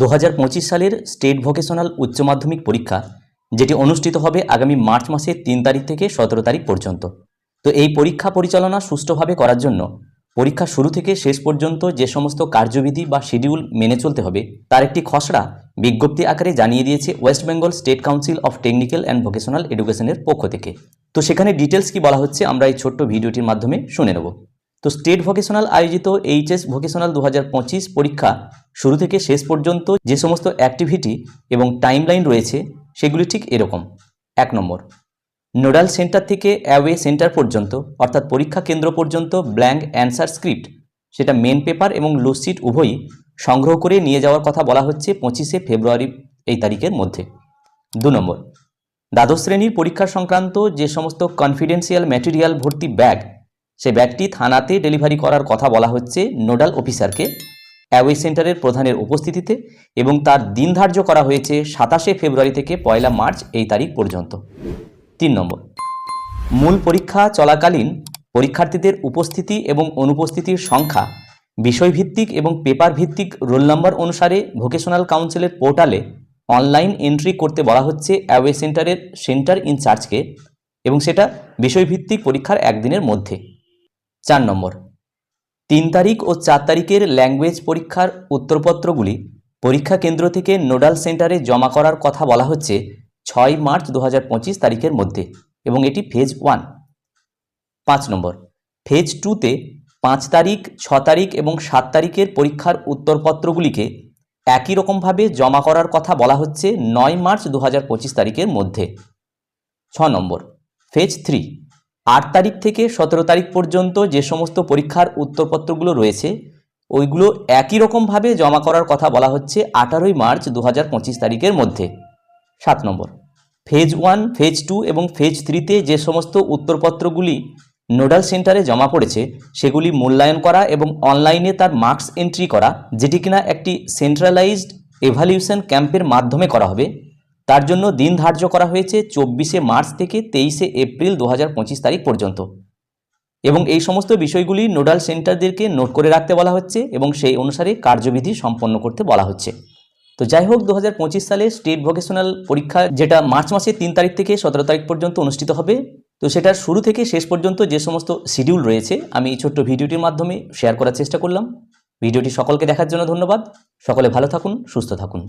দু হাজার পঁচিশ সালের স্টেট ভোকেশনাল উচ্চ মাধ্যমিক পরীক্ষা, যেটি অনুষ্ঠিত হবে আগামী মার্চ মাসের তিন তারিখ থেকে সতেরো তারিখ পর্যন্ত। তো এই পরীক্ষা পরিচালনা সুষ্ঠুভাবে করার জন্য পরীক্ষা শুরু থেকে শেষ পর্যন্ত যে সমস্ত কার্যবিধি বা শিডিউল মেনে চলতে হবে, তার একটি খসড়া বিজ্ঞপ্তি আকারে জানিয়ে দিয়েছে West Bengal state council of technical and vocational এডুকেশনের পক্ষ থেকে। তো সেখানে ডিটেলস কি বলা হচ্ছে, আমরা এই ছোট্ট ভিডিওটির মাধ্যমে শুনে নেব। তো স্টেট ভোকেশনাল আয়োজিত এইচএস ভোকেশনাল দু হাজার পঁচিশ পরীক্ষা শুরু থেকে শেষ পর্যন্ত যে সমস্ত অ্যাক্টিভিটি এবং টাইমলাইন রয়েছে, সেগুলি ঠিক এরকম। এক নম্বর, নোডাল সেন্টার থেকে অ্যাওয়ে সেন্টার পর্যন্ত, অর্থাৎ পরীক্ষা কেন্দ্র পর্যন্ত ব্ল্যাঙ্ক অ্যান্সার স্ক্রিপ্ট, সেটা মেন পেপার এবং লুসিট উভয়ই সংগ্রহ করে নিয়ে যাওয়ার কথা বলা হচ্ছে পঁচিশে ফেব্রুয়ারি এই তারিখের মধ্যে। দু নম্বর, দ্বাদশ শ্রেণির পরীক্ষা সংক্রান্ত যে সমস্ত কনফিডেন্সিয়াল ম্যাটেরিয়াল ভর্তি ব্যাগ সে ব্যাগটি থানাতে ডেলিভারি করার কথা বলা হচ্ছে নোডাল অফিসারকে। অ্যাওয়ে সেন্টারের প্রধানের উপস্থিতিতে এবং তার দিন ধার্য করা হয়েছে সাতাশে ফেব্রুয়ারি থেকে পয়লা মার্চ এই তারিখ পর্যন্ত। তিন নম্বর। মূল পরীক্ষা চলাকালীন পরীক্ষার্থীদের উপস্থিতি এবং অনুপস্থিতির সংখ্যা, বিষয়ভিত্তিক এবং পেপার ভিত্তিক রোল নম্বর অনুসারে ভোকেশনাল কাউন্সিলের পোর্টালে অনলাইন এন্ট্রি করতে বলা হচ্ছে অ্যাওয়ে সেন্টারের সেন্টার ইনচার্জকে এবং সেটা বিষয়ভিত্তিক পরীক্ষার একদিনের মধ্যে। চার নম্বর। তিন তারিখ ও চার তারিখের ল্যাঙ্গুয়েজ পরীক্ষার উত্তরপত্রগুলি পরীক্ষা কেন্দ্র থেকে নোডাল সেন্টারে জমা করার কথা বলা হচ্ছে ছয় মার্চ দু হাজার পঁচিশ তারিখের মধ্যে এবং এটি ফেজ ওয়ান। পাঁচ নম্বর, ফেজ টুতে পাঁচ তারিখ, ছ তারিখ এবং সাত তারিখের পরীক্ষার উত্তরপত্রগুলিকে একই রকমভাবে জমা করার কথা বলা হচ্ছে নয় মার্চ দু হাজার পঁচিশ তারিখের মধ্যে। ছ নম্বর, ফেজ থ্রি আট তারিখ থেকে সতেরো তারিখ পর্যন্ত যে সমস্ত পরীক্ষার উত্তরপত্রগুলো রয়েছে, ওইগুলো একই রকমভাবে জমা করার কথা বলা হচ্ছে আঠারোই মার্চ দু হাজার পঁচিশ তারিখের মধ্যে। সাত নম্বর। ফেজ ওয়ান, ফেজ টু এবং ফেজ থ্রিতে যে সমস্ত উত্তরপত্রগুলি নোডাল সেন্টারে জমা পড়েছে, সেগুলি মূল্যায়ন করা এবং অনলাইনে তার মার্কস এন্ট্রি করা, যেটি কিনা একটি সেন্ট্রালাইজড এভালিউশন ক্যাম্পের মাধ্যমে করা হবে তার জন্য দিন ধার্য করা হয়েছে চব্বিশে মার্চ থেকে তেইশে এপ্রিল দু হাজার পঁচিশ তারিখ পর্যন্ত। এবং এই সমস্ত বিষয়গুলি নোডাল সেন্টারদেরকে নোট করে রাখতে বলা হচ্ছে এবং সেই অনুসারে কার্যবিধি সম্পন্ন করতে বলা হচ্ছে। তো যাই হোক, দু হাজার পঁচিশ সালে স্টেট ভোকেশনাল পরীক্ষা যেটা মার্চ মাসের তিন তারিখ থেকে সতেরো তারিখ পর্যন্ত অনুষ্ঠিত হবে। তো সেটার শুরু থেকে শেষ পর্যন্ত যে সমস্ত শিডিউল রয়েছে, আমি এই ছোট্ট ভিডিওটির মাধ্যমে শেয়ার করার চেষ্টা করলাম। ভিডিওটি সকলকে দেখার জন্য ধন্যবাদ। সকলে ভালো থাকুন, সুস্থ থাকুন।